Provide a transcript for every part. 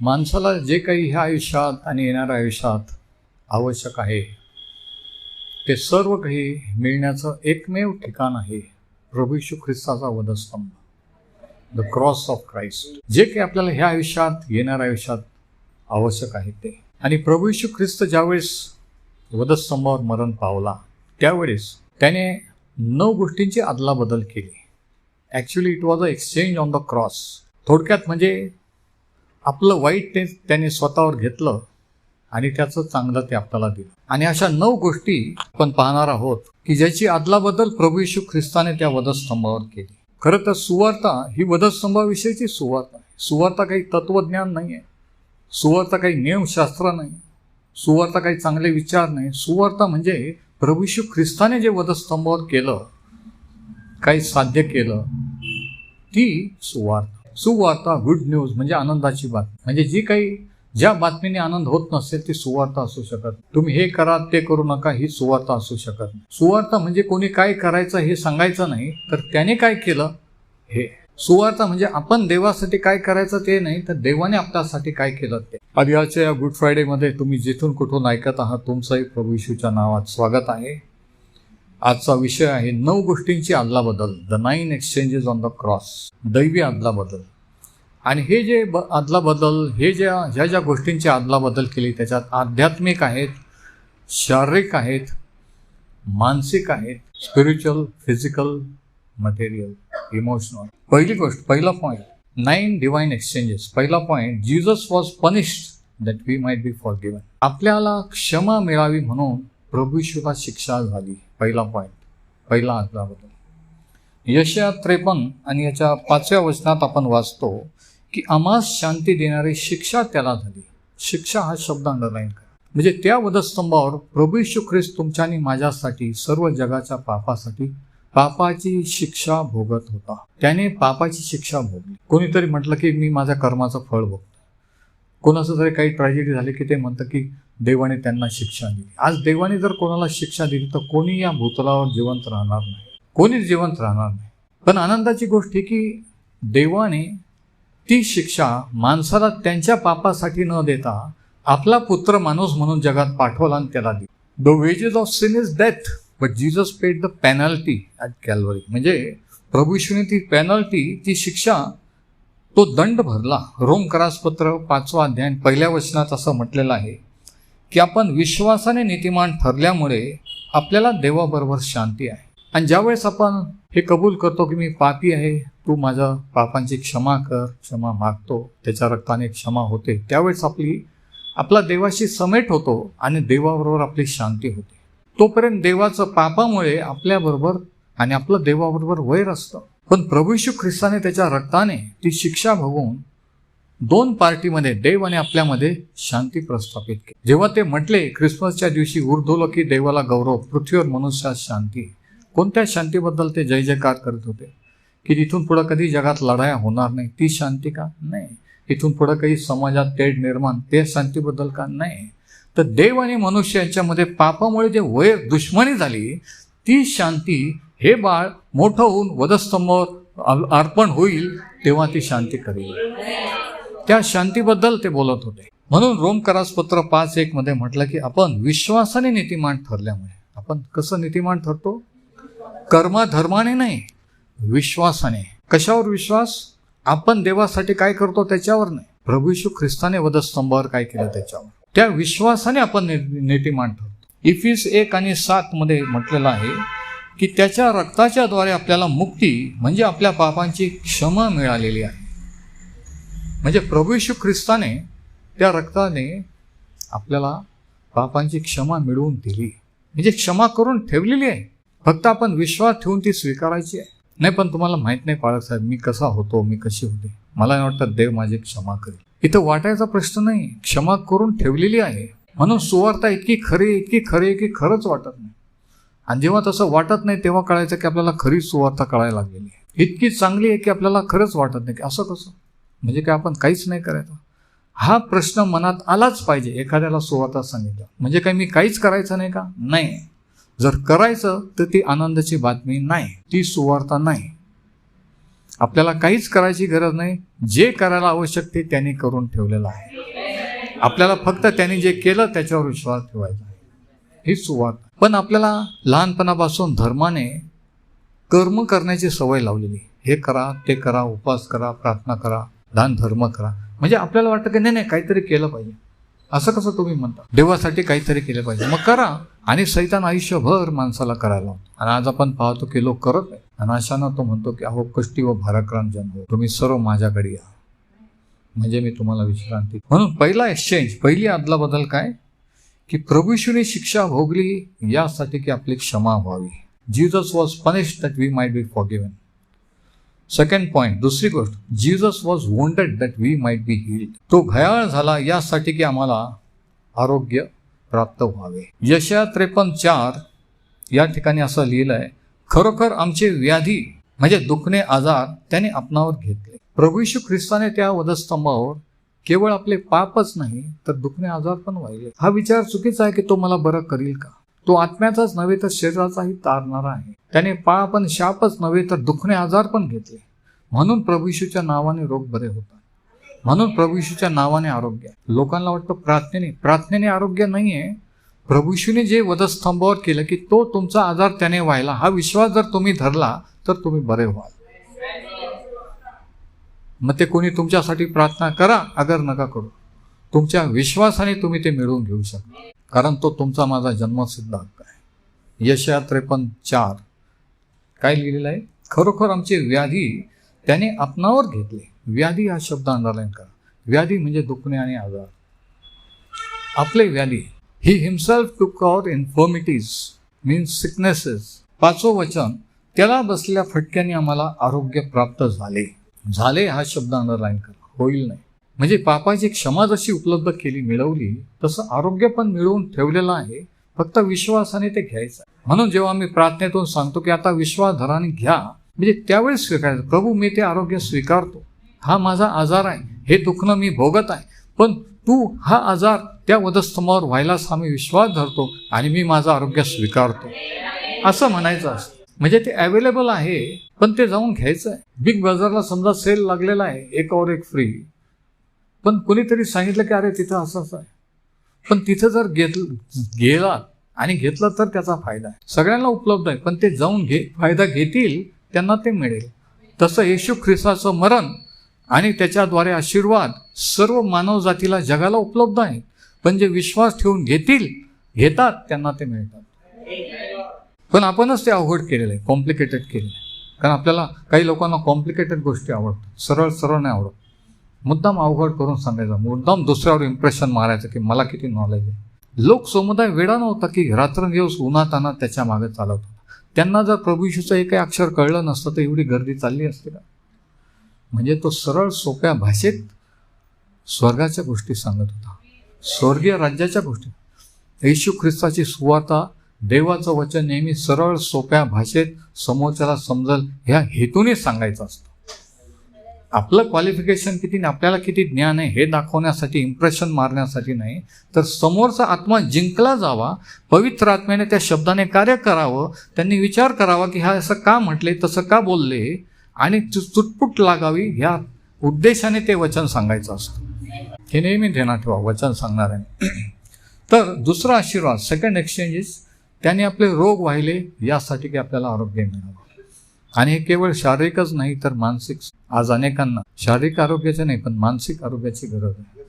माणसाला जे काही ह्या आयुष्यात आणि येणाऱ्या आयुष्यात आवश्यक आहे ते सर्व काही मिळण्याचं एकमेव ठिकाण आहे प्रभू ख्रिस्ताचा वधस्तंभ. द क्रॉस ऑफ क्राइस्ट जे काही आपल्याला ह्या आयुष्यात येणाऱ्या आयुष्यात आवश्यक आहे ते. आणि प्रभू ख्रिस्त ज्यावेळेस वधस्तंभावर मरण पावला त्यावेळेस त्याने नऊ गोष्टींची अदलाबदल केली. Actually it was a exchange on the cross थोडक्यात म्हणजे आपलं वाईट ते त्याने स्वतःवर घेतलं आणि त्याचं चांगलं ते आपल्याला दिलं. आणि अशा नऊ गोष्टी आपण पाहणार आहोत की ज्याची अदलाबदल प्रभू येशू ख्रिस्ताने त्या वधस्तंभावर केली. खरं तर सुवार्ता ही वधस्तंभाविषयीची सुवार्ता आहे. सुवार्ता काही तत्वज्ञान नाही आहे सुवार्ता काही नियमशास्त्र नाही. सुवार्ता काही चांगले विचार नाही. सुवार्ता म्हणजे प्रभू येशू ख्रिस्ताने जे वधस्तंभावर केलं काही साध्य केलं ती सुवार्ता. सुवार्ता गुड न्यूज म्हणजे आनंदाची बातमी. म्हणजे जी काही ज्या बातमीने आनंद होत नसेल ती सुवार्ता असू शकत. तुम्ही हे करा ते करू नका ही सुवार्ता असू शकत. सुवार्ता म्हणजे कोणी काय करायचं हे सांगायचं नाही तर त्याने काय केलं? हे. सुवार्ता म्हणजे आपण देवासाठी काय करायचं ते नाही तर देवाने आपल्यासाठी काय केलं ते. आदियाच्या या गुड फ्रायडेमध्ये तुम्ही जिथून कुठून ऐकत आहात तुमचंही प्रभू येशूच्या नावात स्वागत आहे. आजचा विषय आहे नऊ गोष्टींची अदलाबदल. The nine exchanges on the cross दैवी अदलाबदल. आणि हे जे ब अदलाबदल हे ज्या ह्या ज्या गोष्टींची अदलाबदल केली त्याच्यात आध्यात्मिक आहेत शारीरिक आहेत मानसिक आहेत स्पिरिच्युअल फिजिकल मटेरियल इमोशनल पहिली गोष्ट पहिला पॉईंट नाईन डिवाइन एक्सचेंजेस पहिला point Jesus was punished that we might be forgiven आपल्याला क्षमा मिळावी म्हणून प्रभू शिक्षा झाली. पहिला पॉईंट पहिला अदलाबदल यशया त्रेपन्न आणि याच्या पाचव्या वचनात आपण वाचतो की आम्हास शांती देणारी शिक्षा त्याला झाली. शिक्षा हा शब्द अंडरलाईन करा. म्हणजे त्या वधस्तंभावर प्रभू यीशू ख्रिस्त तुमच्या आणि माझ्यासाठी सर्व जगाच्या पापासाठी पापाची शिक्षा भोगत होता. त्याने पापाची शिक्षा भोगली. कोणीतरी म्हटलं की मी माझ्या कर्माचं फळ भोगतो. कोणाचं जरी काही ट्रॅजेडी झाली की ते म्हणतं की देवाने त्यांना शिक्षा दिली. आज देवाने जर कोणाला शिक्षा दिली तर कोणी या भूतलावर जिवंत राहणार नाही. कोणीच जिवंत राहणार नाही. पण आनंदाची गोष्ट ही की देवाने ती शिक्षा माणसाला त्यांच्या पापासाठी न देता आपला पुत्र माणूस म्हणून जगात पाठवला आणि त्याला दिला. The wages of sin is death but Jesus paid the penalty at Calvary म्हणजे प्रभू ती पेनल्टी ती शिक्षा तो दंड भरला. रोम करासपत्र पाचवा अध्याय पहिल्या वचनात असं म्हटलेलं आहे की आपण विश्वासाने नीतिमान ठरल्यामुळे आपल्याला देवाबरोबर शांती आहे. आणि ज्यावेळेस आपण हे कबूल करतो की मी पापी आहे. तू माझ्या पापांची क्षमा कर क्षमा मागतो. त्याच्या रक्ताने क्षमा होते. त्यावेळेस आपली आपला देवाशी समेट होतो आणि देवाबरोबर आपली शांती होते. तोपर्यंत देवाचं पापामुळे आपल्याबरोबर आणि आपलं देवाबरोबर वैर असतं. पण प्रभू ख्रिस्ताने त्याच्या रक्ताने ती शिक्षा भोगवून दोन पार्टीमध्ये देव आणि आपल्यामध्ये शांती प्रस्थापित केली. जेव्हा ते म्हटले ख्रिसमसच्या दिवशी उर्धवलं की देवाला गौरव पृथ्वीवर मनुष्यात शांती कोणत्या शांतीबद्दल ते जय जयकार करत होते? की तिथून पुढं कधी जगात लढाया होणार नाही? ती शांती का? नाही. इथून पुढं काही समाजात तेढ निर्माण ते शांतीबद्दल का? नाही. तर देव आणि मनुष्य यांच्यामध्ये पापामुळे जे वैर दुश्मनी झाली ती शांती हे बाळ मोठं होऊन वधस्तंभावर अर्पण होईल तेव्हा ती शांती करेल. त्या शांतीबद्दल ते बोलत होते. म्हणून रोमकरासपत्र पाच एक मध्ये म्हटलं की आपण विश्वासाने नीतिमान ठरल्यामुळे आपण कसं नीतिमान ठरतो? कर्माधर्माने नाही विश्वासाने. कशावर विश्वास? आपण देवासाठी काय करतो त्याच्यावर नाही. प्रभू यीशू ख्रिस्ताने वधस्तंभावर काय केलं त्याच्यावर? त्या विश्वासाने आपण नि- नीतिमान ठरतो इफिस एक आणि सात मध्ये म्हटलेलं आहे की त्याच्या रक्ताच्या द्वारे आपल्याला मुक्ती म्हणजे आपल्या पापांची क्षमा मिळालेली आहे. म्हणजे प्रभू ख्रिस्ताने त्या रक्ताने आपल्याला पापांची क्षमा मिळवून दिली. म्हणजे क्षमा करून ठेवलेली आहे. फक्त आपण विश्वास ठेवून ती स्वीकारायची आहे. नाही पण तुम्हाला माहीत नाही पाळक साहेब मी कसा होतो मी कशी होते? मला वाटतं देव माझी क्षमा करेल. इथं वाटायचा प्रश्न नाही. क्षमा करून ठेवलेली आहे. म्हणून सुवार्ता इतकी खरी इतकी खरी आहे की खरंच वाटत नाही. आणि जेव्हा तसं वाटत नाही तेव्हा कळायचं की आपल्याला खरी सुवार्ता कळायला लागलेली आहे. इतकी चांगली आहे की आपल्याला खरंच वाटत नाही. की असं कसं? म्हणजे काय आपण काहीच नाही करायचं. हा प्रश्न मनात आलाच पाहिजे एखाद्याला सुवार्ता सांगितलं म्हणजे काय मी काहीच करायचं नाही का? नाही. जर करायचं तर ती आनंदाची बातमी नाही ती सुवार्ता नाही. आपल्याला काहीच करायची गरज नाही. जे करायला आवश्यक ते त्यांनी करून ठेवलेलं आहे. आपल्याला फक्त त्याने जे केलं त्याच्यावर विश्वास ठेवायचा आहे. ही सुवात पण आपल्याला लहानपणापासून धर्माने कर्म करण्याची सवय लावलेली. हे करा ते करा उपवास करा प्रार्थना करा दान धर्म करा. म्हणजे आपल्याला वाटतं की नाही नाही काहीतरी केलं पाहिजे. असं कसं तुम्ही म्हणता? देवासाठी काहीतरी केलं पाहिजे. मग करा. आणि सैतान आयुष्यभर माणसाला करायला होतो आणि आज आपण पाहतो की लोक करत आहे आणि अशानं तो म्हणतो की अहो कष्टी व भाराक्रांत जन हो. तुम्ही सर्व माझ्याकडे या. म्हणजे मी तुम्हाला विश्रांती म्हणून पहिला एक्सचेंज पहिली अदलाबदल काय? की प्रभूशूने शिक्षा भोगली यासाठी की आपली क्षमा व्हावी. Jesus was punish that we might be forgiven second point दुसरी गोष्ट Jesus was wounded that we might be healed तो घयाळ झाला यासाठी की आम्हाला आरोग्य प्राप्त व्हावे. यशया त्रेपन्न चार या ठिकाणी असं लिहिलं आहे खरोखर आमचे व्याधी म्हणजे दुखणे आजार त्याने आपणावर घेतले. प्रभू ख्रिस्ताने त्या वधस्तंभावर केवळ आपले पापच नाही तर दुखणे आजार पण वाहिले. हा विचार चुकीचा आहे की तो मला बरं करील का? तो आत्म्याचाच नव्हे तर शरीराचाही तारणारा आहे. त्याने पाप आणि शापच नव्हे तर दुखणे आजार पण घेतले. म्हणून प्रभू नावाने रोग बरे होतात. म्हणून प्रभू येशूच्या नावाने आरोग्य लोकांना वाटतं प्रार्थनेने प्रार्थनेने आरोग्य नाहीये. प्रभू येशूने जे वधस्तंभावर केलं की तो तुमचा आजार त्याने व्हायला हा विश्वास जर तुम्ही धरला तर तुम्ही बरे व्हाल. मग ते कोणी तुमच्यासाठी प्रार्थना करा अगर नका करू. तुमच्या विश्वासाने तुम्ही ते मिळवून घेऊ शकता. कारण तो तुमचा माझा जन्मसिद्ध हक्क आहे. यशया त्रेपन्न चार. काय लिहिलेलं आहे? खरोखर आमचे व्याधी त्याने आपणावर घेतले. व्याधी हा शब्द अंडरलाईन करा. व्याधी म्हणजे दुखणे आणि आजार. आपले व्याधी ही हिमसेल्फ टूक आवर इन्फॉर्मिटीज मीन्स सिकनेसेस पाचवं वचन त्याला बसलेल्या फटक्याने आम्हाला आरोग्य प्राप्त झाले. झाले हा शब्द अंडरलाईन करा. होईल नाही. म्हणजे पापाची क्षमा जशी उपलब्ध केली मिळवली तसं आरोग्य पण मिळवून ठेवलेलं आहे. फक्त विश्वासाने ते घ्यायचं म्हणून जेव्हा आम्ही प्रार्थनेतून सांगतो की आता विश्वासधराने घ्या म्हणजे त्यावेळेस स्वीकारायचं. प्रभू मी ते आरोग्य स्वीकारतो. हा माझा आजार आहे. हे दुखणं मी भोगत आहे. पण तू हा आजार त्या वधस्तंभावर व्हायलाच हा मी विश्वास धरतो आणि मी माझं आरोग्य स्वीकारतो. असं म्हणायचं असतं. म्हणजे ते अवेलेबल आहे पण ते जाऊन घ्यायचं आहे बिग बाजारला समजा सेल लागलेला आहे एकावर एक फ्री पण कुणीतरी सांगितलं की अरे तिथं असंच असं आहे. पण तिथं जर घेत गेला आणि घेतलं तर त्याचा फायदा आहे. सगळ्यांना उपलब्ध आहे पण ते जाऊन घे फायदा घेतील त्यांना ते मिळेल. तसं येशू ख्रिस्ताचं मरण आणि त्याच्याद्वारे आशीर्वाद सर्व मानवजातीला जगाला उपलब्ध आहे. पण जे विश्वास ठेवून घेतील घेतात त्यांना ते मिळतात. पण आपणच ते अवघड केलेलं आहे कॉम्प्लिकेटेड केलेलं आहे. कारण आपल्याला काही लोकांना कॉम्प्लिकेटेड गोष्टी आवडतात सरळ सरळ नाही आवडत. मुद्दाम अवघड करून सांगायचा मुद्दाम दुसऱ्यावर इम्प्रेशन मारायचं की मला किती नॉलेज आहे. लोक समुदाय वेळा नव्हता की रात्रंदिवस उन्हाताना त्याच्यामागे चालवतो त्यांना जर प्रभू येशूचं एक काही अक्षर कळलं नसतं तर एवढी गर्दी चालली असते का? म्हणजे तो सरळ सोप्या भाषेत स्वर्गाच्या गोष्टी सांगत होता. स्वर्गीय राज्याच्या गोष्टी. येशू ख्रिस्ताची सुवार्ता देवाचं वचन नेहमी सरळ सोप्या भाषेत समोरच्याला समजल ह्या हेतूने सांगायचं असतं. आपलं क्वालिफिकेशन किती आपल्याला किती ज्ञान आहे हे दाखवण्यासाठी इम्प्रेशन मारण्यासाठी नाही. तर समोरचा आत्मा जिंकला जावा पवित्र आत्म्याने त्या शब्दाने कार्य करावं त्यांनी विचार करावा की हा असं का म्हटले तसं का बोलले आणि चु- चुटपुट लागावी ह्या उद्देशाने ते वचन सांगायचं असतं. हे नेहमी ध्यानात ठेवा वचन सांगणार आहे. तर दुसरा आशीर्वाद सेकंड एक्सचेंजेस त्याने आपले रोग वाहिले यासाठी की आपल्याला आरोग्य मिळावं. आणि हे केवळ शारीरिकच नाही तर मानसिक आज अनेकांना शारीरिक आरोग्याचे नाही पण मानसिक आरोग्याची गरज आहे.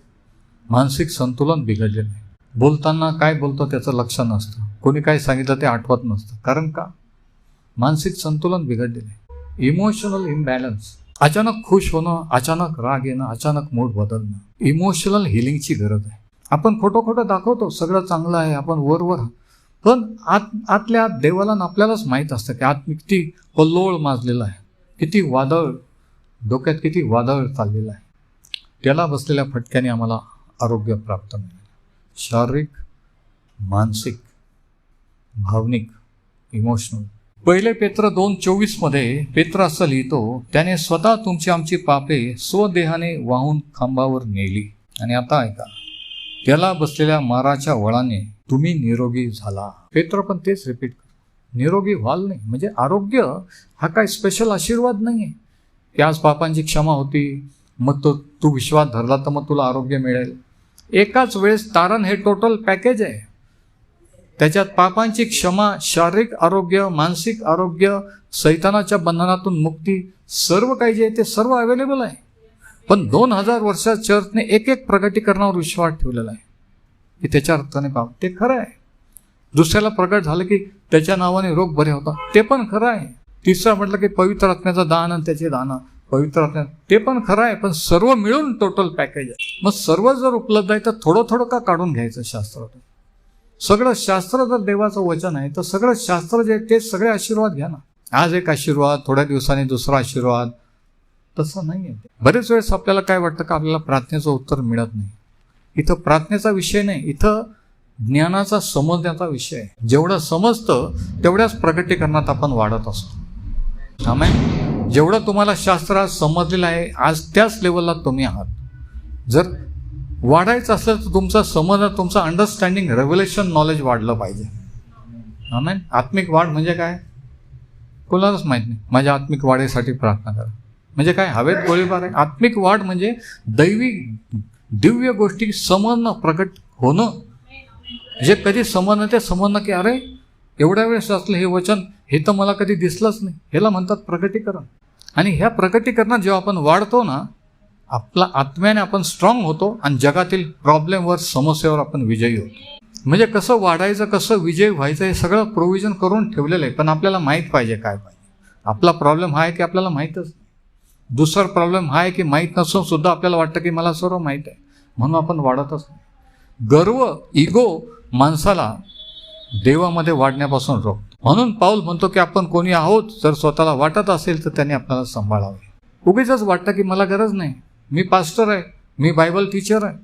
मानसिक संतुलन बिघडलेलं आहे बोलताना काय बोलतो त्याचं लक्ष नसतं. कोणी काय सांगितलं ते आठवत नसतं. कारण का? मानसिक संतुलन बिघडलेलं आहे इमोशनल इम्बॅलन्स अचानक खुश होणं अचानक राग येणं अचानक मूड बदलणं. इमोशनल हिलिंगची गरज आहे. आपण खोटं खोटं दाखवतो सगळं चांगलं आहे आपण वरवर पण आत आतल्या आत देवाला आपल्यालाच माहीत असतं की आत किती कल्लोळ माजलेला आहे. किती वादळ डोक्यात किती वादळ चाललेलं आहे. त्याला बसलेल्या फटक्याने आम्हाला आरोग्य प्राप्त मिळेल. शारीरिक मानसिक भावनिक इमोशनल पहिले पेत्र दोन चोवीसमध्ये पेत्र असं लिहितो त्याने स्वतः तुमची आमची पापे स्वदेहाने वाहून खांबावर नेली. आणि आता ऐका त्याला बसलेल्या माराच्या वळाने तुम्ही निरोगी झाला. पेत्र पण तेच रिपीट कर. निरोगी व्हाल नाही म्हणजे आरोग्य हा काय स्पेशल आशीर्वाद नाही आहे की आज पापांची क्षमा होती मग तो तू विश्वास धरला तर मग तुला आरोग्य मिळेल. एकाच वेळेस तारण हे टोटल पॅकेज आहे. त्याच्यात पापांची क्षमा शारीरिक आरोग्य मानसिक आरोग्य सैतानाच्या बंधनातून मुक्ती सर्व काही जे आहे ते सर्व अवेलेबल आहे. पण दोन हजार वर्षात चर्चने एक एक प्रगटीकरणावर विश्वास ठेवलेला आहे. की त्याच्या अर्थाने पाप ते खरं आहे. दुसऱ्याला प्रगट झालं की त्याच्या नावाने रोग बरे होतात ते पण खरं आहे. तिसरं म्हटलं की पवित्र आत्म्याचं दान आणि त्याचे दान. पवित्र आत्म्या ते पण खरं आहे पण सर्व मिळून टोटल पॅकेज आहे. मग सर्व जर उपलब्ध आहे तर थोडं थोडं का काढून घ्यायचं शास्त्रातून? सगळं शास्त्र जर देवाचं वचन आहे तर सगळं शास्त्र जे ते सगळे आशीर्वाद घ्या ना. आज एक आशीर्वाद थोड्या दिवसांनी दुसरा आशीर्वाद तसं नाही आहे. बरेच वेळेस आपल्याला काय वाटतं का आपल्याला प्रार्थनेचं उत्तर मिळत नाही. इथं प्रार्थनेचा विषय नाही इथं ज्ञानाचा समजण्याचा विषय आहे. जेवढं समजतं तेवढ्याच प्रगटीकरणात आपण वाढत असतो. आम्ही जेवढं तुम्हाला शास्त्र आज समजलेलं आहे आज त्याच लेवलला तुम्ही आहात. जर वाढायचं असलं तर तुमचा समज तुमचं अंडरस्टँडिंग रेव्हलेशन नॉलेज वाढलं पाहिजे. नाही आत्मिक वाढ म्हणजे काय? कोणालाच माहीत नाही. माझ्या आत्मिक वाढीसाठी प्रार्थना करा. म्हणजे काय? हवेत गोळीबार आहे. आत्मिक वाढ म्हणजे दैवी दिव्य गोष्टी समजणं प्रकट होणं. जे कधी समजणं ते समजणं की अरे एवढ्या वेळेस असलं हे वचन हे तर मला कधी दिसलंच नाही. ह्याला म्हणतात प्रगटीकरण आणि ह्या प्रगटीकरणात जेव्हा आपण वाढतो ना आपला आत्म्याने आपण स्ट्रॉंग होतो आणि जगातील प्रॉब्लेमवर समस्येवर आपण विजयी होतो. म्हणजे कसं वाढायचं कसं विजय व्हायचं हे सगळं प्रोव्हिजन करून ठेवलेलं आहे. पण आपल्याला माहीत पाहिजे काय पाहिजे. आपला प्रॉब्लेम हा आहे की आपल्याला माहीतच दुसरा प्रॉब्लेम हा आहे की माहीत नसून सुद्धा आपल्याला वाटतं की मला सर्व माहीत आहे. म्हणून आपण वाढतच नाही. गर्व इगो माणसाला देवामध्ये वाढण्यापासून रोखतो. म्हणून पाऊल म्हणतो की आपण कोणी आहोत जर स्वतःला वाटत असेल तर त्याने आपल्याला सांभाळावे. उगीच वाटतं की मला गरज नाही. मी पास्टर आहे. मी बायबल टीचर आहे.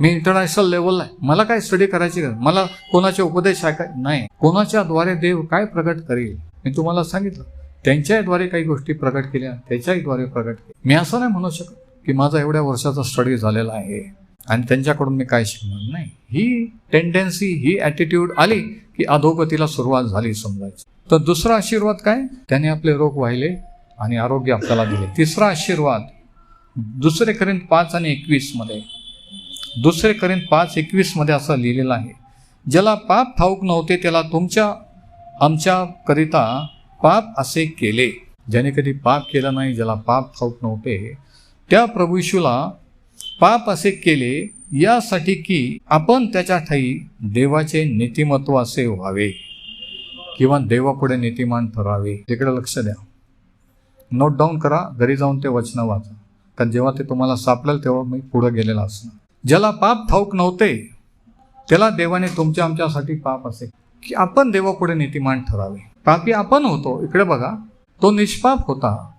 मी इंटरनॅशनल लेवलला आहे. मला काय स्टडी करायची गरज? मला कोणाचे उपदेश ऐकाय नाही. कोणाच्याद्वारे देव काय प्रकट करेल? मी तुम्हाला सांगितलं. त्यांच्याद्वारे काही गोष्टी प्रकट केल्या त्याच्याद्वारे प्रकट केल्या. मी असं नाही म्हणू शकत की माझा एवढ्या वर्षाचा स्टडी झालेला आहे आणि त्यांच्याकडून मी काय शिकणार नाही. ही टेंडन्सी ही ॲटिट्यूड आली की अधोगतीला सुरुवात झाली समजायची. तर दुसरा आशीर्वाद काय? त्याने आपले रोग वाहिले आणि आरोग्य आपल्याला दिले. तिसरा आशीर्वाद दुसरे करीन पाच आणि एकवीसमध्ये दुसरे करीन पाच एकवीसमध्ये असं लिहिलेलं आहे. ज्याला पाप ठाऊक नव्हते त्याला तुमच्या आमच्याकरिता पाप असे केले. ज्याने कधी पाप केलं नाही ज्याला पाप ठाऊक नव्हते त्या प्रभू पाप असे केले यासाठी की आपण त्याच्या ठाई देवाचे नीतिमत्व असे व्हावे किंवा देवापुढे नीतिमान ठरावे. तिकडे लक्ष द्या. नोट डाऊन करा घरी जाऊन ते वचनं वाचा. कारण जेव्हा ते तुम्हाला सापडेल तेव्हा मी पुढे गेलेला असणार ज्याला पाप ठाऊक नव्हते त्याला देवाने तुमच्या आमच्यासाठी पाप असे की आपण देवापुढे नीतिमान ठरावे. पापी आपण होतो इकडे बघा. तो निष्पाप होता.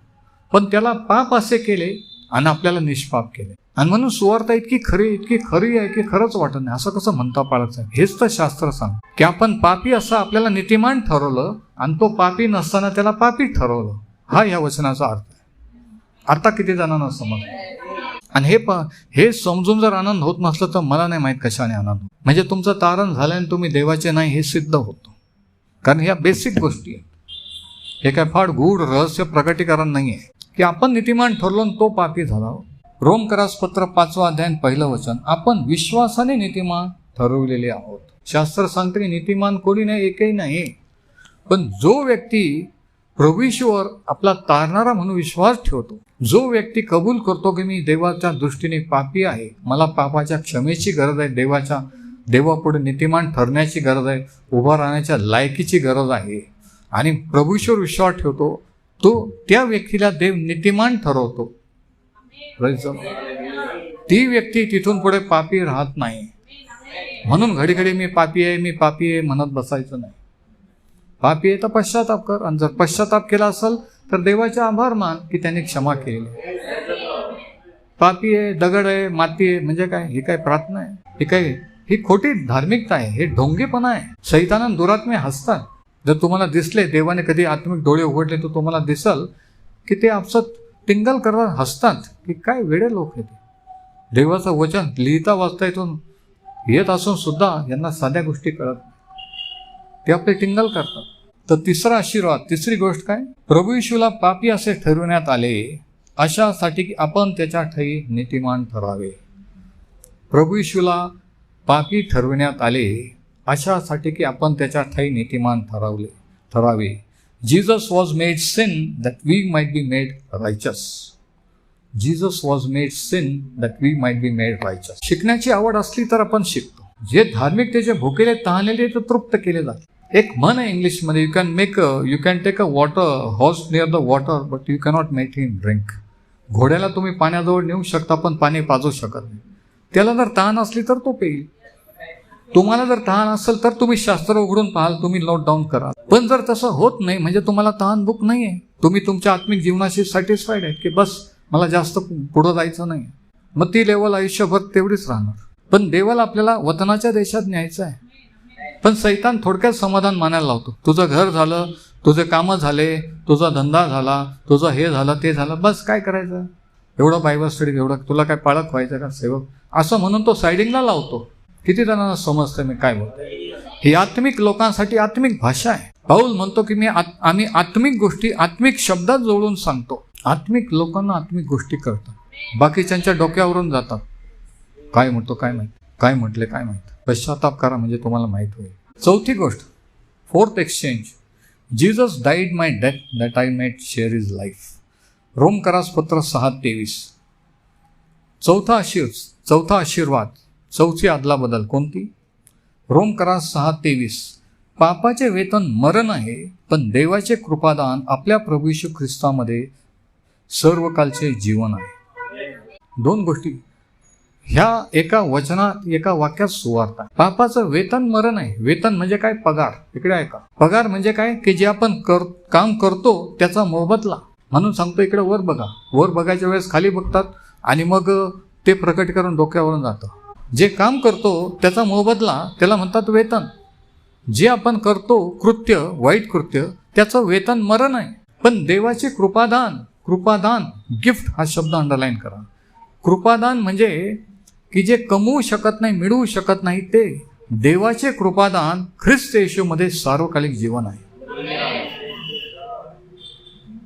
पण त्याला पाप असे केले आणि आपल्याला निष्पाप केले. आणि म्हणून सुवार्ता इतकी खरी इतकी खरी आहे की खरंच वाटत नाही. असं कसं म्हणता पाळत आहे हेच तर शास्त्र सांग की आपण पापी असं आपल्याला नीतिमान ठरवलं आणि तो पापी नसताना त्याला पापी ठरवलं. हा या वचनाचा अर्थ. आता किती जणांना समज आणि हे प हे समजून जर आनंद होत नसलं तर मला नाही माहीत कशाने आनंद म्हणजे तुमचं तारण झालं आणि तुम्ही देवाचे नाही हे सिद्ध होतं. कारण ह्या बेसिक गोष्टी आहेत. हे काय फार गूढ रहस्य प्रकटीकरण नाही आहे की आपण नीतिमान ठरलो आणि तो पापी झाला हो. रोम पत्र पाचवा अध्याय पहिलं वचन. आपण विश्वासाने नीतिमान ठरवलेले आहोत. शास्त्र सांगते नीतिमान कोणी नाही एकही नाही. पण जो व्यक्ती प्रभूश्वर आपला तारणारा म्हणून विश्वास ठेवतो. जो व्यक्ती कबूल करतो की मी देवाच्या दृष्टीने पापी आहे मला पापाच्या क्षमेची गरज आहे देवाच्या देवापुढे नीतिमान ठरण्याची गरज आहे उभा राहण्याच्या लायकीची गरज आहे. आणि प्रभूश्वर विश्वास ठेवतो तो त्या व्यक्तीला देव नीतिमान ठरवतो. ती व्यक्ती तिथून पुढे पापी राहत नाही. म्हणून घडी घडी मी पापी आहे मी पापी आहे म्हणत बसायचं नाही. पापी आहे तर पश्चाताप कर. आणि जर पश्चाताप केला असेल तर देवाचे आभार मान की त्याने क्षमा केली. पापी आहे दगड आहे माती आहे म्हणजे काय? ही काय प्रार्थना आहे? ही काय? ही खोटी धार्मिकता आहे. हे ढोंगेपणा आहे. सैताना दुरात्मे हसतात. जर तुम्हाला दिसले देवाने कधी आत्मिक डोळे उघडले तर तुम्हाला दिसल की ते आपसत टिंगल करत हसतात. की काय वेडे लोक आहेत देवाचं वचन लिहिता वाचता इथून येत असून सुद्धा यांना साध्या गोष्टी कळत ते आपले टिंगल करतात. तर तिसरा आशीर्वाद तिसरी गोष्ट काय? प्रभू येशूला पापी असे ठरवण्यात आले अशासाठी की आपण त्याच्या ठाई नीतिमान ठरावे. प्रभू येशूला पापी ठरविण्यात आले अशासाठी की आपण त्याच्या ठाई नीतिमान ठरवले ठरावे. Jesus was made sin that we might be made righteous Jesus was made sin that we might be made righteous शिकण्याची आवड असली तर आपण शिकतो. जे धार्मिकतेचे भुकेले तहानलेले ते तृप्त केले जाते. एक म्हण आहे इंग्लिशमध्ये you can make you can take a water horse near the water but you cannot make him drink घोड्याला तुम्ही पाण्याजवळ नेऊ शकता पण पाणी पाजू शकत नाही. त्याला जर तहान असली तर तो पेईल. तुम्हाला जर तहान असेल तर तुम्ही शास्त्र उघडून पाहाल तुम्ही नोट डाऊन कराल. पण जर तसं होत नाही म्हणजे तुम्हाला तहान भूक नाही आहे तुम्ही तुमच्या आत्मिक जीवनाशी सॅटिस्फाईड आहेत की बस मला जास्त पुढं जायचं नाही मग ती लेवल आयुष्यभर तेवढीच राहणार. पण देवाला आपल्याला वतनाच्या देशात न्यायचं आहे. पण सैतान थोडक्यात समाधान मानायला लावतो. तुझं घर झालं तुझे कामं झाले तुझा धंदा झाला तुझं हे झालं ते झालं बस काय करायचं? एवढं बायबल स्टडी एवढं तुला काय पाळत व्हायचं का सेवक? असं म्हणून तो सायडिंगला लावतो. किती जणांना समजतं मी काय बोलतो ही आत्मिक लोकांसाठी आत्मिक भाषा आहे. पाऊल म्हणतो की मी आत- आम्ही आत्मिक गोष्टी आत्मिक शब्दात जोडून सांगतो. आत्मिक लोकांना आत्मिक गोष्टी करतात बाकीच्यांच्या डोक्यावरून जातात. काय म्हणतो काय माहीत? काय म्हटले काय माहीत? पश्चाताप करा म्हणजे तुम्हाला माहीत होईल. चौथी गोष्ट fourth exchange Jesus died my death that I might share his life Rome करास पत्र सहा तेवीस. चौथा आशीर् चौथा आशीर्वाद चौथी आदला बदल कोणती? रोम करास सहा तेवीस. पापाचे वेतन मरण आहे पण देवाचे कृपादान आपल्या प्रभू येशू ख्रिस्तामध्ये सर्वकालचे जीवन आहे. दोन गोष्टी ह्या एका वचनात एका वाक्यात सुवार्ता पापाचं वेतन मरण आहे. वेतन म्हणजे काय? पगार. इकडे ऐका. पगार म्हणजे काय? की जे आपण कर काम करतो त्याचा मोबदला. म्हणून सांगतो इकडे वर बघा. वर बघायच्या वेळेस खाली बघतात आणि मग ते प्रकटीकरण डोक्यावरून जातं. जे काम करतो त्याचा मोबदला त्याला म्हणतात वेतन. जे आपण करतो कृत्य वाईट कृत्य त्याचं वेतन मरण आहे. पण देवाचे कृपादान कृपादान गिफ्ट हा शब्द अंडरलाईन करा. कृपादान म्हणजे की जे कमवू शकत नाही मिळवू शकत नाही ते देवाचे कृपादान ख्रिस्त येशूमध्ये सार्वकालिक जीवन आहे.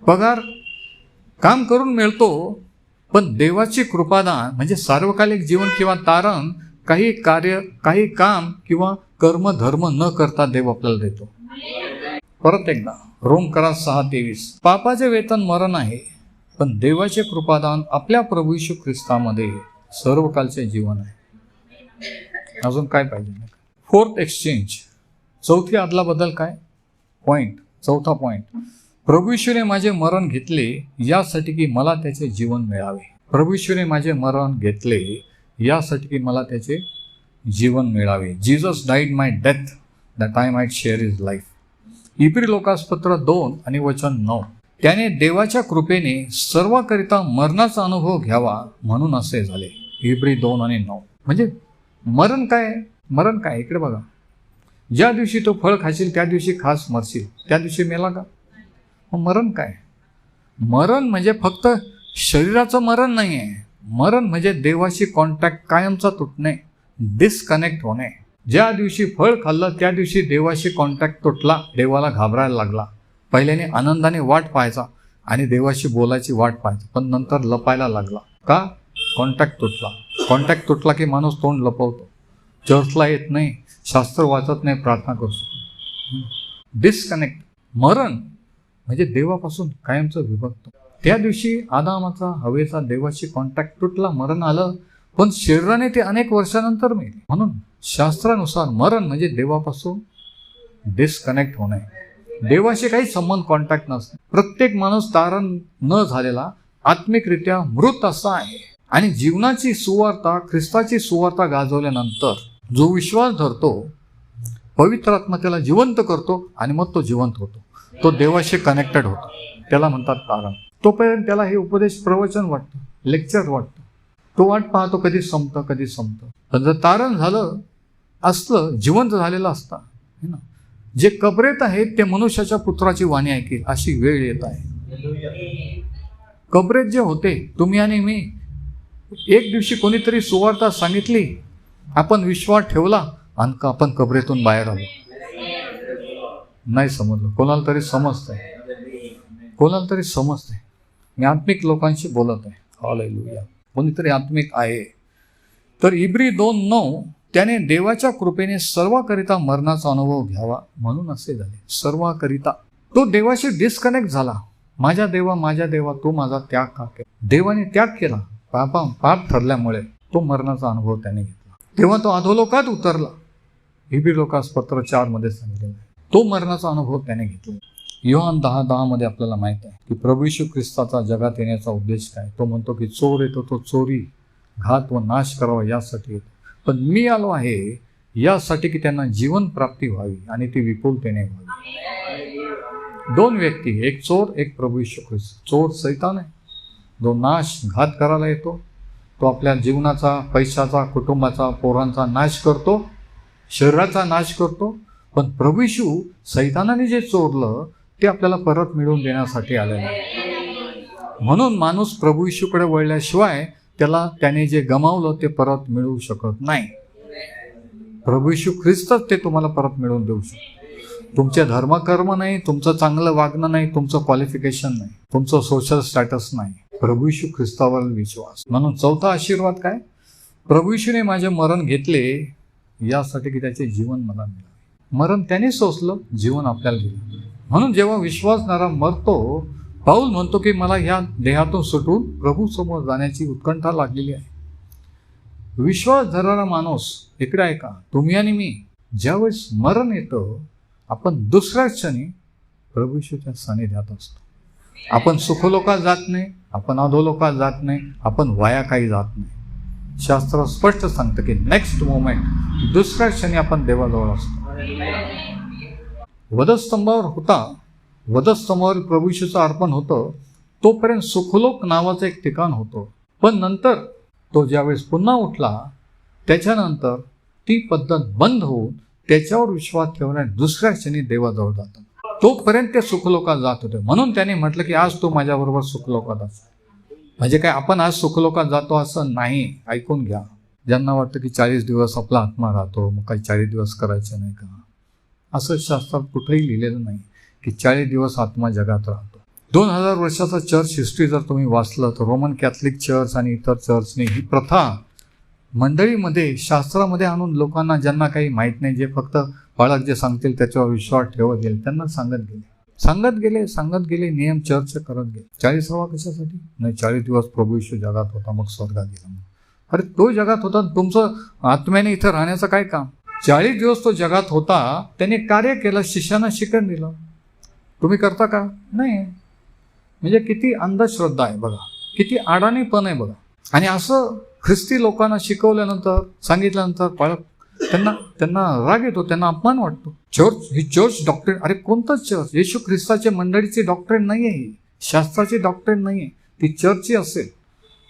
पगार काम करून मिळतो पण देवाची कृपादान म्हणजे सार्वकालिक जीवन किंवा तारण काही कार्य काही काम किंवा कर्म धर्म न करता देव आपल्याला देतो. परत एकदा रोम करा सहा तेवीस. पापाचे वेतन मरण आहे पण देवाचे कृपादान आपल्या प्रभू यीशू ख्रिस्तामध्ये सर्वकालचे जीवन आहे. अजून काय पाहिजे? Fourth exchange. चौथी आदला बदल काय? पॉइंट चौथा पॉइंट प्रभूश्वरे माझे मरण घेतले यासाठी की मला त्याचे जीवन मिळावे. प्रभूश्वरे माझे मरण घेतले यासाठी की मला त्याचे जीवन मिळावे. Jesus died my death that I my share his life इप्री लोकासपत्र दोन आणि वचन नऊ. त्याने देवाच्या कृपेने सर्वाकरिता मरणाचा अनुभव घ्यावा म्हणून असे झाले. हिब्री दोन आणि नऊ. म्हणजे मरण काय? मरण काय? इकडे बघा. ज्या दिवशी तो फळ खाशील त्या दिवशी खास मरशील. त्या दिवशी मेला का? मग मरण काय? मरण म्हणजे फक्त शरीराचं मरण नाही आहे मरण म्हणजे देवाशी कॉन्टॅक्ट कायमचा तुटणे डिस्कनेक्ट होणे. ज्या दिवशी फळ खाल्लं त्या दिवशी देवाशी कॉन्टॅक्ट तुटला देवाला घाबरायला लागला. पहिल्याने आनंदाने वाट पाहायचा आणि देवाशी बोलायची वाट पाहायची. पण नंतर लपायला लागला. का? कॉन्टॅक्ट तुटला. कॉन्टॅक्ट तुटला की माणूस तोंड लपवतो. चर्चला येत नाही शास्त्र वाचत नाही प्रार्थना करतो. डिस्कनेक्ट मरण म्हणजे देवापासून कायमचं विभक्त. त्या दिवशी आदामाचा हवेचा देवाशी कॉन्टॅक्ट तुटला मरण आलं. पण शरीराने ते अनेक वर्षानंतर मिळते म्हणून शास्त्रानुसार मरण म्हणजे देवापासून डिस्कनेक्ट होणे. देवाशी काही संबंध कॉन्टॅक्ट नसते. प्रत्येक माणूस तारण न झालेला आत्मिकरित्या मृत असा आहे. आणि जीवनाची सुवार्ता ख्रिस्ताची सुवार्ता गाजवल्यानंतर जो विश्वास धरतो पवित्र आत्मा त्याला जिवंत करतो आणि मग तो जिवंत होतो. तो देवाशी कनेक्टेड होतो. त्याला म्हणतात तारण. तोपर्यंत त्याला हे उपदेश प्रवचन वाटतं लेक्चर वाटतं. तो वाट पाहतो कधी संपतं कधी संपतं. पण जर तारण झालं असलं जिवंत झालेलं असतं है ना? जे कबरेत आहेत ते मनुष्याच्या पुत्राची वाणी ऐकेल अशी वेळ येत आहे. कबरेत जे होते तुम्ही आणि मी एक दिवशी कोणीतरी सुवार्ता सांगितली आपण विश्वास ठेवला आणि आपण कबरेतून बाहेर आलो. नाही समजलं. कोणाला तरी समजतंय. कोणाला तरी समजतंय. मी आत्मिक लोकांशी बोलत आहे. हॉल कोणीतरी आत्मिक आहे. तर इब्री दोन नऊ त्याने देवाच्या कृपेने सर्वाकरिता मरणाचा अनुभव घ्यावा म्हणून असे झाले. सर्वाकरिता. तो देवाशी डिस्कनेक्ट झाला. माझ्या देवा माझ्या देवा तो माझा त्याग का केला? देवाने त्याग केला. पापा पाप ठरल्यामुळे तो मरणाचा अनुभव त्याने घेतला. तेव्हा तो अधोलोकात उतरला. हिबी लोकास पत्र चारमध्ये सांगितलेलं आहे तो मरणाचा अनुभव त्याने घेतला. योहान दहा दहा मध्ये आपल्याला माहीत आहे की प्रभू ख्रिस्ताचा जगात येण्याचा उद्देश काय? तो म्हणतो की चोर येतो तो चोरी घात व नाश करावा यासाठी येतो. पण मी आलो आहे यासाठी की त्यांना जीवन प्राप्ती व्हावी आणि ती विपुलतेने व्हावी. दोन व्यक्ती एक चोर एक प्रभू ख्रिस्त. चोर सैतान आहे. जो नाश घात करायला येतो तो आपल्या जीवनाचा पैशाचा कुटुंबाचा पोरांचा नाश करतो शरीराचा नाश करतो पण प्रभूशू सैतानाने जे चोरलं ते आपल्याला परत मिळवून देण्यासाठी आलेलं आहे. म्हणून माणूस प्रभू इशूकडे वळल्याशिवाय त्याला त्याने जे गमावलं ते परत मिळवू शकत नाही. प्रभू येशू ख्रिस्तच ते तुम्हाला परत मिळवून देऊ शकतो. तुमचे धर्मकर्म नाही तुमचं चांगलं वागणं नाही तुमचं क्वालिफिकेशन नाही तुमचं सोशल स्टॅटस नाही. प्रभू येशू ख्रिस्तावर विश्वास. म्हणून चौथा आशीर्वाद काय? प्रभू येशूने माझे मरण घेतले यासाठी की त्याचे जीवन मला मिळाले. मरण त्याने सोसलं जीवन आपल्याला दिलं. म्हणून जेव्हा विश्वासणारा मरतो पाऊल म्हणतो की मला ह्या देहातून सुटून प्रभू समोर जाण्याची उत्कंठा लागलेली आहे. विश्वास धरणारा माणूस इकडे आहे का? तुम्ही आणि मी ज्यावेळेस मरण येतं आपण दुसऱ्या क्षणी प्रभू सानिध्यात असतो. आपण सुखलोकात जात नाही आपण अधोलोकात जात नाही आपण वाया काही जात नाही. शास्त्र स्पष्ट सांगतं की नेक्स्ट मोमेंट दुसऱ्या क्षणी आपण देवाजवळ असतो. वधस्तंभावर होता वधस्तंभावर प्रभूशीचं अर्पण होतं तोपर्यंत सुखलोक नावाचं एक ठिकाण होतं. पण नंतर तो ज्यावेळेस पुन्हा उठला त्याच्यानंतर ती पद्धत बंद होऊन त्याच्यावर विश्वास ठेवण्या दुसऱ्या क्षणी देवाजवळ जातात. तोपर्यंत ते सुखलोकात जात होते. म्हणून त्याने म्हटलं की आज तो माझ्याबरोबर सुखलोकात असा. म्हणजे काय आपण आज सुखलोकात जातो असं नाही. ऐकून घ्या. ज्यांना वाटतं की चाळीस दिवस आपला आत्मा राहतो मग काही चाळीस दिवस करायचे नाही का? असं शास्त्रात कुठेही लिहिलेलं नाही. की चाळीस दिवस आत्मा जगात राहतो. दोन हजार वर्षाचा चर्च हिस्ट्री जर तुम्ही वाचलं तर रोमन कॅथलिक चर्च आणि इतर चर्चने ही प्रथा मंडळीमध्ये शास्त्रामध्ये आणून लोकांना ज्यांना काही माहीत नाही जे फक्त बाळक जे सांगतील त्याच्यावर विश्वास ठेवत गेले त्यांना सांगत गेले. सांगत गेले सांगत गेले नियम चर्च करत गेले. चाळीसावा कशासाठी? नाही चाळीस दिवस प्रभू विश्व जगात होता मग स्वर्गात गेला मग. अरे तो जगात होता तुमचं आत्म्याने इथं राहण्याचं काय काम? चाळीस दिवस तो जगात होता त्याने कार्य केलं शिष्यांना शिकण दिलं. तुम्ही करता का? नाही. म्हणजे किती अंधश्रद्धा आहे बघा. किती अडाणीपण आहे बघा. आणि असं ख्रिस्ती लोकांना शिकवल्यानंतर सांगितल्यानंतर पाळक त्यांना त्यांना राग येतो त्यांना अपमान वाटतो. चर्च ही चर्च डॉक्टरेट अरे कोणतंच चर्च? येशू ख्रिस्ताच्या मंडळीची डॉक्टरेट नाही आहे ही. शास्त्राची डॉक्टरेट नाही आहे ती चर्चची असेल.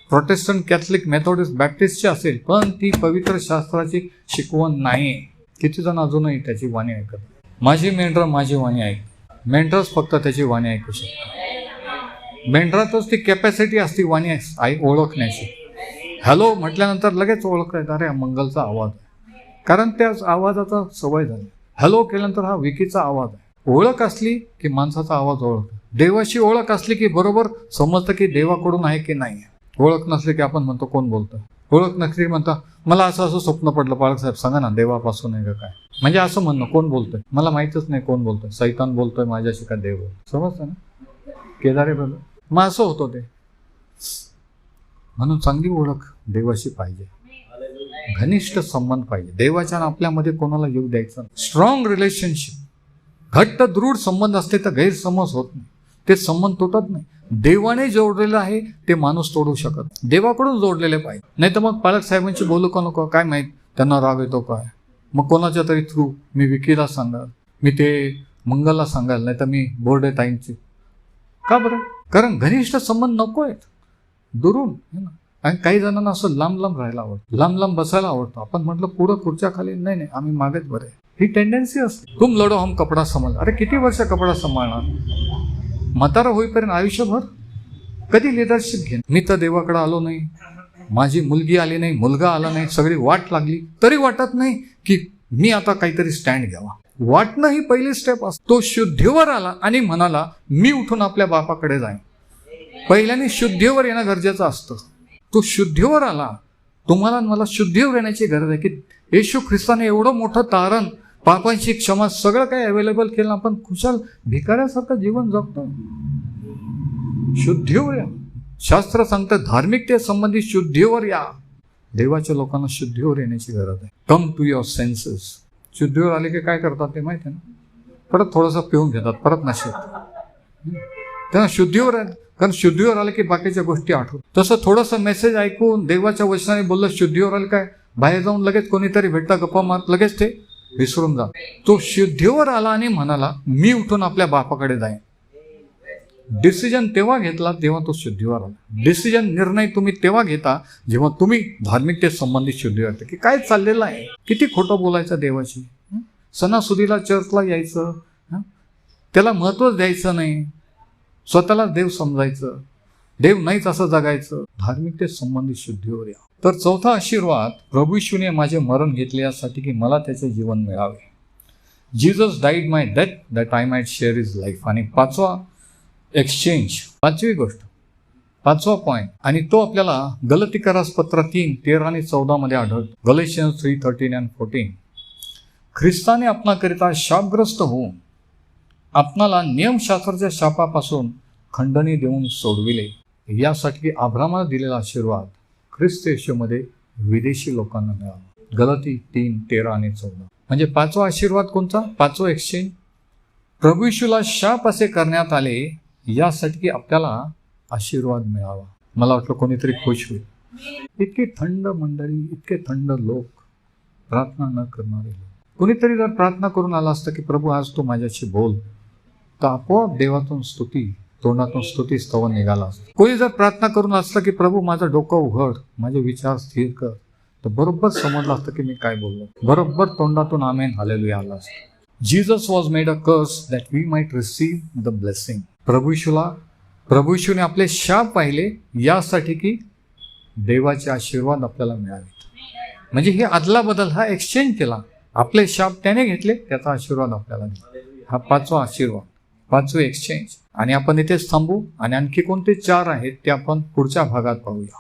प्रोटेस्टंट कॅथलिक मेथोडिस्ट बॅप्टिस्टची असेल पण ती पवित्र शास्त्राची शिकवण नाही किती जण अजूनही त्याची वाणी ऐकत माझी मेंढर माझी वाणी ऐक मेंढरच फक्त त्याची वाणी ऐकू शकतो. मेंढरातच ती कॅपॅसिटी असते वाणी आई ओळखण्याची. हॅलो म्हटल्यानंतर लगेच ओळखायचं अरे मंगलचा आवाज आहे. कारण त्या आवाजाचा सवय झाली. हॅलो केल्यानंतर हा विकीचा आवाज आहे. ओळख असली की माणसाचा आवाज ओळख देवाशी ओळख असली की बरोबर समजतं की देवाकडून आहे की नाही. ओळख नसली की आपण म्हणतो कोण बोलतं? हो, ओळख नसली म्हणता. मला असं असं स्वप्न पडलं. पाळक साहेब सांगा ना देवापासून आहे का काय? म्हणजे असं म्हणणं कोण बोलतोय? मला माहितच नाही कोण बोलतोय. सैतान बोलतोय माझ्याशी का देव? समजतं ना? केदारे बोल मग असं होतं ते. म्हणून चांगली ओळख देवाशी पाहिजे. घनिष्ठ संबंध पाहिजे. देवाच्या आपल्यामध्ये कोणाला येऊ द्यायचा स्ट्रॉंग रिलेशनशिप घट्ट दृढ संबंध असते तर गैरसमज होत नाही. ते संबंध तुटत नाही. देवाने जोडलेलं आहे ते माणूस तोडू शकत देवाकडून जोडलेले पाहिजे. नाही तर मग पालक साहेबांशी बोलू का नको? काय माहीत? त्यांना राग येतो काय? मग कोणाच्या तरी थ्रू मी विकीला सांगाल मी ते मंगलला सांगाल नाही तर मी बोर्डे ताईंची. का बरं? कारण घनिष्ठ संबंध नको आहेत. दुरून है ना? आणि काही जणांना असं लांब लांब राहायला आवडतं. लांब लांब बसायला आवडतं. आपण म्हटलं पुढं खुर्च्या खाली नाही नाही आम्ही मागेच बरे. ही टेंडन्सी असते. तुम लढो हम कपडा समज अरे किती वर्ष कपडा सांभाळणार? म्हातारा होईपर्यंत आयुष्यभर कधी लिडरशिप घेईन मी तर देवाकडे आलो नाही. माझी मुलगी आली नाही मुलगा आला नाही सगळी वाट लागली. तरी वाटत नाही की मी आता काहीतरी स्टँड घ्यावा. वाटणं ही पहिली स्टेप असतो. तो शुद्धीवर आला आणि म्हणाला मी उठून आपल्या बापाकडे जाईन. पहिल्याने शुद्धीवर येणं गरजेचं असतं. तो शुद्धीवर आला. तुम्हाला मला शुद्धीवर येण्याची गरज आहे की येशू ख्रिस्ताने एवढं मोठं तारण पापांची क्षमा सगळं काही अवेलेबल केलं आपण कुशल भिकाऱ्यासारखं जीवन जगतो. शुद्धीवर या. शास्त्र सांगतं धार्मिकते संबंधित शुद्धीवर या. देवाच्या लोकांना शुद्धीवर येण्याची गरज आहे. कम टू युअर सेन्सेस शुद्धीवर आले की काय करतात ते माहिती आहे ना? परत थोडंसं पिऊन घेतात परत नशेत त्यांना शुद्धीवर आहे. कारण शुद्धीवर आलं की बाकीच्या गोष्टी आठवत तसं थोडंसं मेसेज ऐकून देवाच्या वचनाने बोललं शुद्धीवर आलं काय? बाहेर जाऊन लगेच कोणीतरी भेटता गप्पा मारत लगेच ते विसरून जा. तो शुद्धीवर आला आणि म्हणाला मी उठून आपल्या बापाकडे जाईन. डिसिजन तेव्हा घेतला तेव्हा तो शुद्धीवर आला. डिसिजन निर्णय तुम्ही तेव्हा घेता जेव्हा तुम्ही धार्मिकते संबंधित शुद्धीवर येते की काय चाललेलं आहे? किती खोटं बोलायचं देवाशी? सणासुदीला चर्चला यायचं त्याला महत्त्वच द्यायचं नाही. स्वतःला देव समजायचं. देव नाहीच असं जगायचं. धार्मिकते संबंधित शुद्धीवर या. तर चौथा आशीर्वाद प्रभू माझे मरण घेतले यासाठी की मला त्याचे जीवन मिळावे. Jesus died my death that I my share his life आणि पाचवा एक्सचेंज पाचवी गोष्ट पाचवा पॉईंट आणि तो आपल्याला गलतिकारास पत्र तीन तेरा आणि चौदामध्ये आढळतो. Galatians three thirteen and fourteen ख्रिस्ताने आपणाकरिता शापग्रस्त होऊन आपणाला नियमशास्त्राच्या शापापासून खंडणी देऊन सोडविले. यासाठी आभ्रामाला दिलेला आशीर्वाद. ख्रिस्त येशूमध्ये विदेशी लोकांना मिळाला. गलती तीन तेरा आणि चौदा. म्हणजे पाचवा आशीर्वाद कोणता? पाचवा एक्सचेंज प्रभू येशूला शाप असे करण्यात आले यासाठी की आपल्याला आशीर्वाद मिळावा. मला वाटलं कोणीतरी खुश होईल. इतकी थंड मंडळी इतके थंड लोक प्रार्थना न करणारे लोक. कोणीतरी जर प्रार्थना करून आला असतं की प्रभू आज तू माझ्याशी बोल. तर आपोआप देवातून स्तुती तोंडातून स्तुती स्तवन निघाला कोणी जर प्रार्थना करून असलं की प्रभू माझं डोकं उघड माझे विचार स्थिर कर तर बरोबर समजलं असतं की मी काय बोललो. बरोबर तोंडातून आमेन हालेलुया आला असतं. Jesus was made a curse that we might receive the blessing प्रभू प्रभूशूने आपले शाप पाहिले यासाठी की देवाचे आशीर्वाद आपल्याला मिळाले. म्हणजे हे आदला बदल हा एक्सचेंज केला. आपले शाप त्याने घेतले त्याचा आशीर्वाद आपल्याला मिळाला. हा पाचवा आशीर्वाद. पाचवे एक्सचेंज आणि आपण इथेच थांबू आणि आणखी कोणते चार आहेत ते आपण पुढच्या भागात पाहूया.